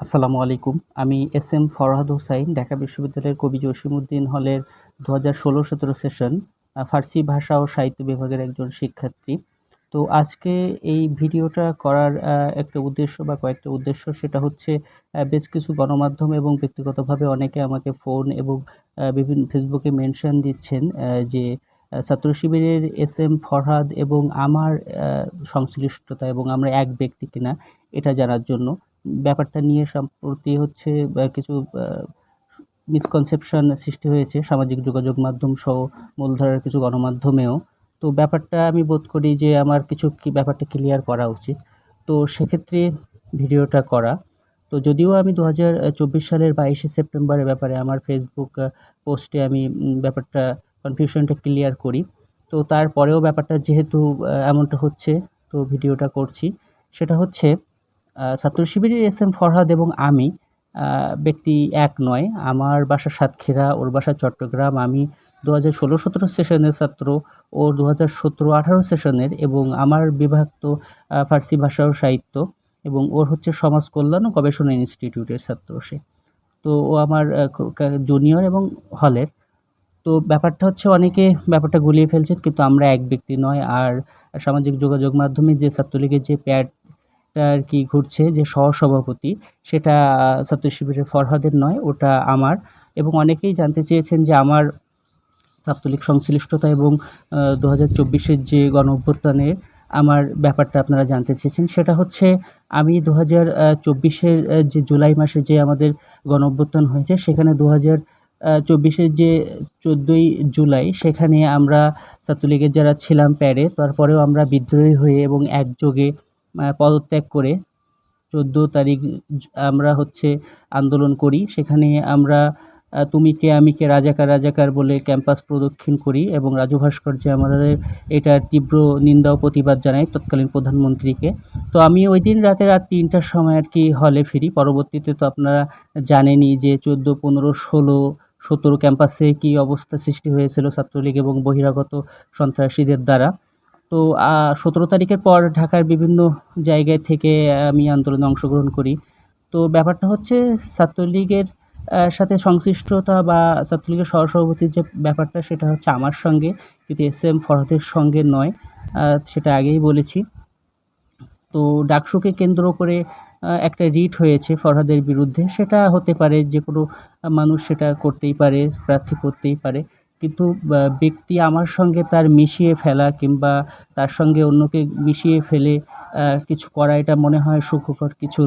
আসসালামু আলাইকুম। আমি এস এম ফরহাদ হোসাইন, ঢাকা বিশ্ববিদ্যালয়ের কবি জসিমউদ্দিন হলের দু হাজার ষোলো সতেরো সেশন ফার্সি ভাষা ও সাহিত্য বিভাগের একজন শিক্ষার্থী। তো আজকে এই ভিডিওটা করার একটা উদ্দেশ্য বা কয়েকটা উদ্দেশ্য সেটা হচ্ছে বেশ কিছু গণমাধ্যম এবং ব্যক্তিগতভাবে অনেকে আমাকে ফোন এবং বিভিন্ন ফেসবুকে মেনশন দিচ্ছেন যে ছাত্র শিবিরের এস এম ফরহাদ এবং আমার সংশ্লিষ্টতা এবং আমরা এক ব্যক্তি কিনা এটা জানার জন্য। ব্যাপারটা নিয়ে সম্প্রতি হচ্ছে কিছু মিসকনসেপশন সৃষ্টি হয়েছে সামাজিক যোগাযোগ মাধ্যম সহ মূলধারার কিছু গণমাধ্যমেও। তো ব্যাপারটা আমি বোধ করি যে আমার কিছু কি, ব্যাপারটা ক্লিয়ার করা উচিত। তো সেক্ষেত্রে ভিডিওটা করা। তো যদিও আমি দু হাজার চব্বিশ সালের বাইশে সেপ্টেম্বরের ব্যাপারে আমার ফেসবুক পোস্টে আমি ব্যাপারটা কনফিউশনটা ক্লিয়ার করি। তো তারপরেও ব্যাপারটা যেহেতু এমনটা হচ্ছে, তো ভিডিওটা করছি। সেটা হচ্ছে ছাত্র শিবিরের এস এম ফরহাদ এবং আমি ব্যক্তি এক নয়। আমার বাসা সাতক্ষীরা, ওর বাসা চট্টগ্রাম। আমি দু হাজার ষোলো সতেরো সেশনের ছাত্র ও দু হাজার সতেরো আঠারো সেশনের এবং আমার বিভাগ তো ফার্সি ভাষা ও সাহিত্য এবং ওর হচ্ছে সমাজ কল্যাণ ও গবেষণা ইনস্টিটিউটের ছাত্র সে। তো ও আমার জুনিয়র এবং হলের। তো ব্যাপারটা হচ্ছে অনেকে ব্যাপারটা গুলিয়ে ফেলছেন, কিন্তু আমরা এক ব্যক্তি নয়। আর সামাজিক যোগাযোগ মাধ্যমে যে ছাত্রলীগের যে প্যাড আর কি ঘুরছে যে সহসভাপতি, সেটা ছাত্র শিবিরের ফরহাদের নয়, ওটা আমার। এবং অনেকেই জানতে চেয়েছেন যে আমার ছাত্রলীগ সংশ্লিষ্টতা এবং দু হাজার যে গণ অভ্যুত্থানের আমার ব্যাপারটা আপনারা জানতে চেয়েছেন, সেটা হচ্ছে আমি দু হাজার চব্বিশের যে জুলাই মাসে যে আমাদের গণ অভ্যুত্থান হয়েছে, সেখানে দু হাজার চব্বিশের যে চোদ্দোই জুলাই, সেখানে আমরা ছাত্রলীগের যারা ছিলাম প্যারে, তারপরেও আমরা বিদ্রোহী হয়ে এবং একযোগে পদত্যাগ করে চোদ্দ তারিখ আমরা হচ্ছে আন্দোলন করি। সেখানে আমরা তুমি কে, আমি কে, রাজাকার রাজাকার বলে ক্যাম্পাস প্রদক্ষিণ করি এবং রাজু ভাস্কর্য আমাদের এটার তীব্র নিন্দা ও প্রতিবাদ জানাই তৎকালীন প্রধানমন্ত্রীকে। তো আমি ওই দিন রাতে রাত তিনটার সময় আর কি হলে ফিরি। পরবর্তীতে তো আপনারা জানেনই যে চোদ্দ, পনেরো, ষোলো, সতেরো ক্যাম্পাসে কী অবস্থা সৃষ্টি হয়েছিল ছাত্রলীগ এবং বহিরাগত সন্ত্রাসীদের দ্বারা। তো সতেরো তারিখের পর ঢাকার বিভিন্ন জায়গায় থেকে আমি আন্দোলনে অংশগ্রহণ করি। তো, ব্যাপারটা হচ্ছে ছাত্রলীগের সাথে সংশ্লিষ্টতা বা ছাত্রলীগের সহসভাপতির যে ব্যাপারটা, সেটা হচ্ছে আমার সঙ্গে, কিন্তু এস এম ফরহাদের সঙ্গে নয় সেটা আগেই বলেছি। তো, ডাকসুকে কেন্দ্র করে একটা রিট হয়েছে ফরহাদের বিরুদ্ধে, সেটা হতে পারে যে কোনো মানুষ সেটা করতেই পারে, প্রার্থী করতেই পারে। কিন্তু ব্যক্তি আমার সঙ্গে তার মিশিয়ে ফেলা কিংবা তার সঙ্গে অন্যকে মিশিয়ে ফেলে কিছু করা এটা মনে হয় সুখকর কিছু